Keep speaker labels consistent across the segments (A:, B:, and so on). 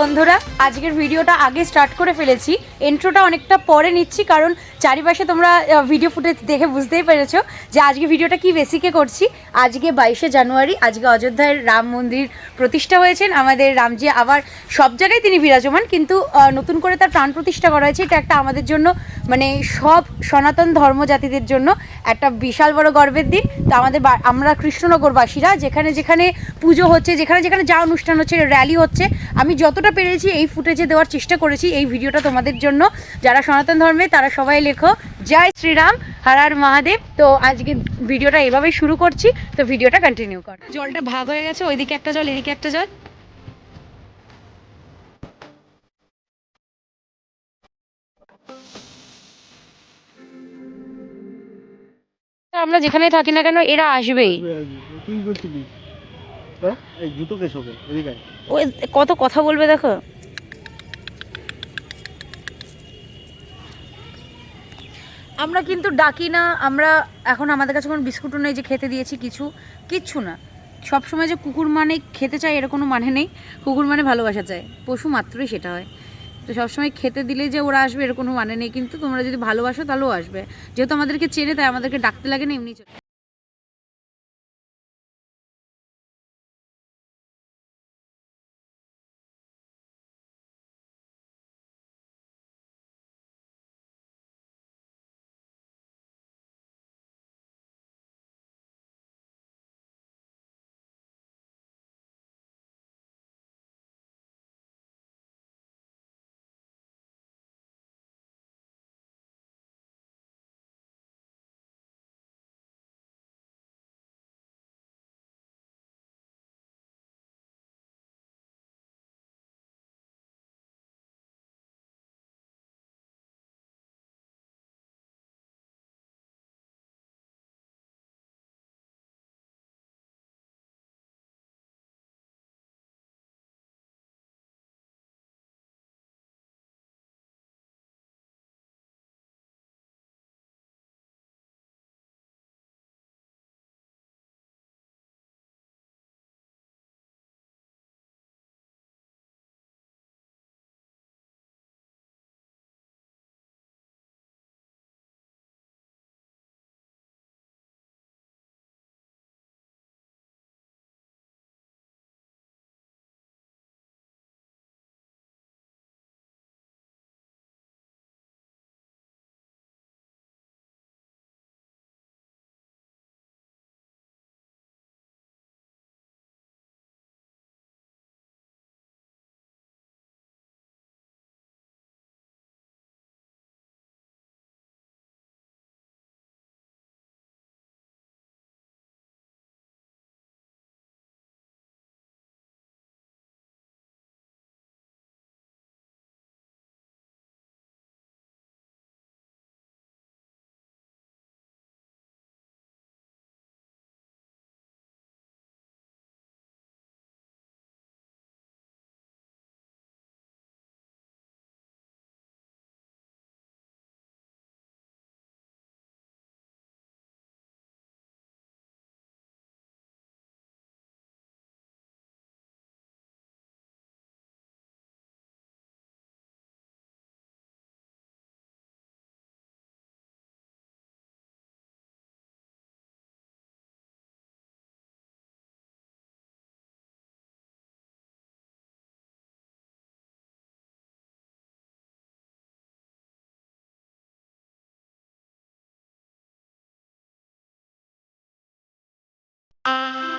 A: বন্ধুরা, আজকের ভিডিওটা আগে স্টার্ট করে ফেলেছি। এন্ট্রোটা অনেকটা পরে নিচ্ছি, কারণ চারিপাশে তোমরা ভিডিও ফুটেজ দেখে বুঝতেই পেরেছ যে আজকে ভিডিওটা কি বেসিকে করছি। আজকে বাইশে জানুয়ারি, আজকে অযোধ্যায় রাম মন্দির প্রতিষ্ঠা হয়েছেন। আমাদের রামজি আবার সব জায়গায় তিনি বিরাজমান, কিন্তু নতুন করে তার প্রাণ প্রতিষ্ঠা করা হয়েছে। এটা একটা আমাদের জন্য মানে সব সনাতন ধর্ম জাতিদের জন্য একটা বিশাল বড় গর্বের দিন। তো আমাদের আমরা কৃষ্ণনগরবাসীরা যেখানে যেখানে পুজো হচ্ছে, যেখানে যেখানে যা অনুষ্ঠান হচ্ছে র্যালি হচ্ছে, আমি যতটা পেরেছি এই ফুটেজে দেওয়ার চেষ্টা করেছি এই ভিডিওটা তোমাদের জন্য। যারা সনাতন ধর্মে, তারা সবাই লেখো, জয় শ্রীরাম হারার হর মহাদেব। তো আজকে ভিডিওটা এভাবেই শুরু করছি, তো ভিডিওটা কন্টিনিউ কর। জলটা ভাগ হয়ে গেছে, ওইদিকে একটা জল, এদিকে একটা জল। আমরা যেখানে থাকি না কেন এরা আসবেই।
B: তুই বলছিলি হ্যাঁ? এই জুতো কে শোকে এদিকে
A: ওই কত কথা বলবে দেখো। আমরা কিন্তু ডাকি না আমরা এখন আমাদের কাছে কোনো বিস্কুটও নেই যে খেতে দিয়েছি কিছু কিচ্ছু না। সবসময় যে কুকুর মানে খেতে চায় এর কোনো মানে নেই। কুকুর মানে ভালোবাসা চায়। পশু মাত্রই সেটা হয়। তো সবসময় খেতে দিলে যে ওরা আসবে এর কোনো মানে নেই। কিন্তু তোমরা যদি ভালোবাসো তাহলেও আসবে। যেহেতু আমাদেরকে চেনে, তাই আমাদেরকে ডাকতে লাগে না, এমনি 啊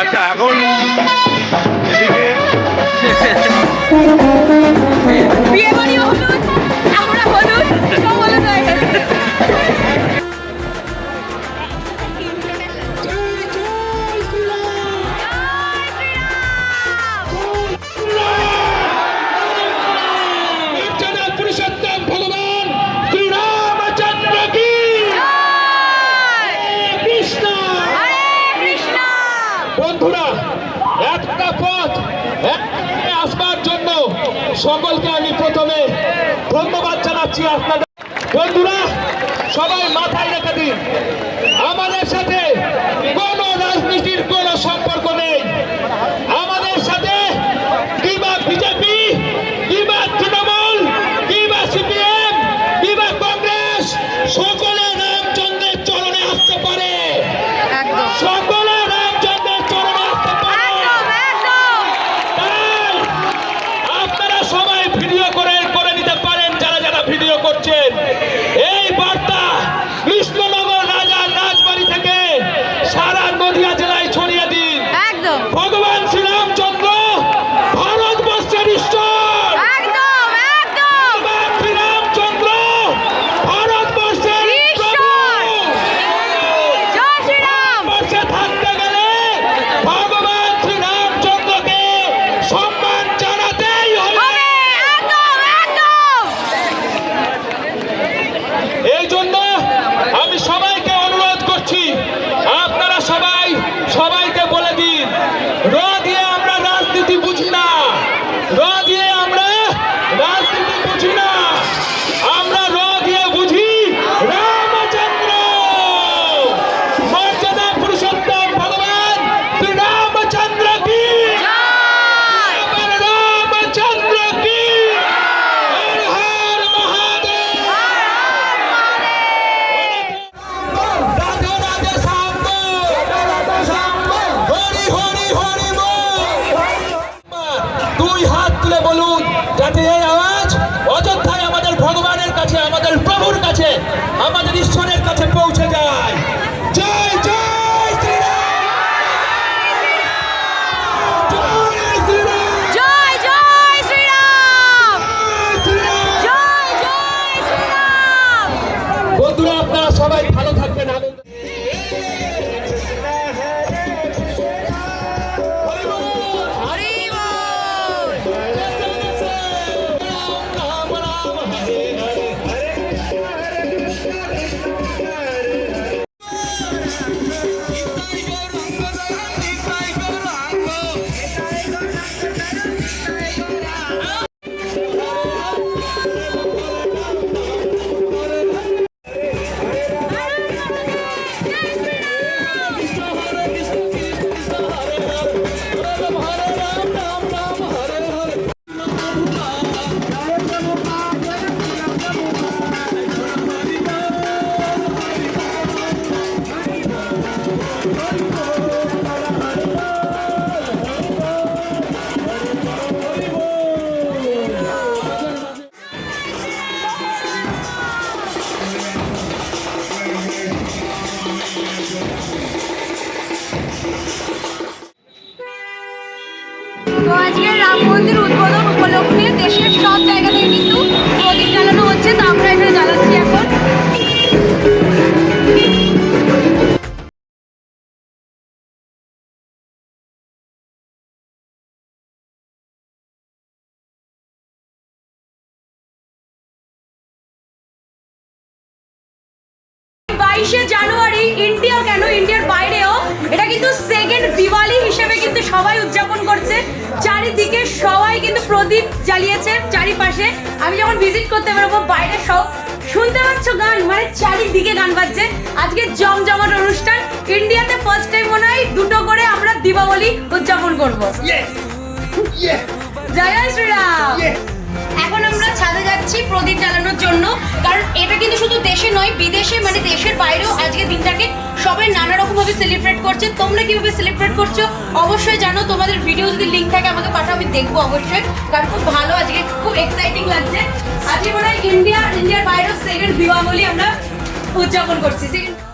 C: আচ্ছা এখন এদিকে। সকলকে আমি প্রথমে ধন্যবাদ জানাচ্ছি আপনাদের। বন্ধুরা সবাই মাথায় রেখে দিন। আমাদের সাথে
A: বাইশে জানুয়ারি ইন্ডিয়া কেন? ইন্ডিয়ার বাইরেও। এটা কিন্তু সেকেন্ড দিওয়ালি হিসেবে কিন্তু সবাই উদযাপন করছে। চারিদিকে সবাই কিন্তু প্রদীপ জ্বালিয়েছে চারিপাশে। আমি যখন ভিজিট করতে পারব বাইরে সব শুনতে পাচ্ছ গান মানে চারিদিকে গান বাজছে। আজকে জমজমাট অনুষ্ঠান। ইন্ডিয়াতে ফার্স্ট টাইম মনে হয় দুটো করে আমরা দীপাবলি উদযাপন করব। জয় শ্রীরাম। এখন আমরা ছাদে যাচ্ছি প্রদীপ জ্বালানোর জন্য, কারণ এটা কিন্তু শুধু দেশে নয়, বিদেশে মানে দেশের বাইরেও আজকে দিনটাকে সবাই নানা রকম ভাবে সেলিব্রেট করছে। তোমরা কীভাবে সেলিব্রেট করছ অবশ্যই জানো, তোমাদের ভিডিও যদি লিঙ্ক থাকে আমাকে পাঠাও, আমি দেখব অবশ্যই। কারণ খুব ভালো, আজকে খুব এক্সাইটিং লাগছে। আজকে মনে হয় ইন্ডিয়া ইন্ডিয়ার বাইরেও সেকেন্ড দীপাবলি আমরা উদযাপন করছি। সেকেন্ড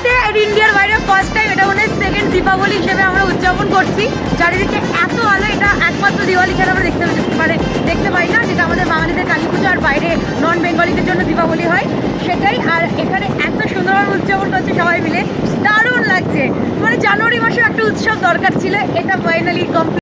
A: ইন্ডিয়াতে আর ইন্ডিয়ার বাইরে ফার্স্ট টাইম এটা মনে সেকেন্ড দীপাবলি হিসেবে আমরা উদযাপন করছি। চারিদিকে এত আলো, এটা একমাত্র দিওয়ালি ছাড়া আমরা দেখতে পারে দেখতে পাই না, যেটা আমাদের বাঙালিদের কালী পুজো আর বাইরে নন বেঙ্গলিদের জন্য দীপাবলি হয়, সেটাই। আর এখানে এত সুন্দরভাবে উদযাপন করছে সবাই মিলে, দারুণ লাগছে। মানে জানুয়ারি মাসে একটা উৎসব দরকার ছিল, এটা ফাইনালি কমপ্লিট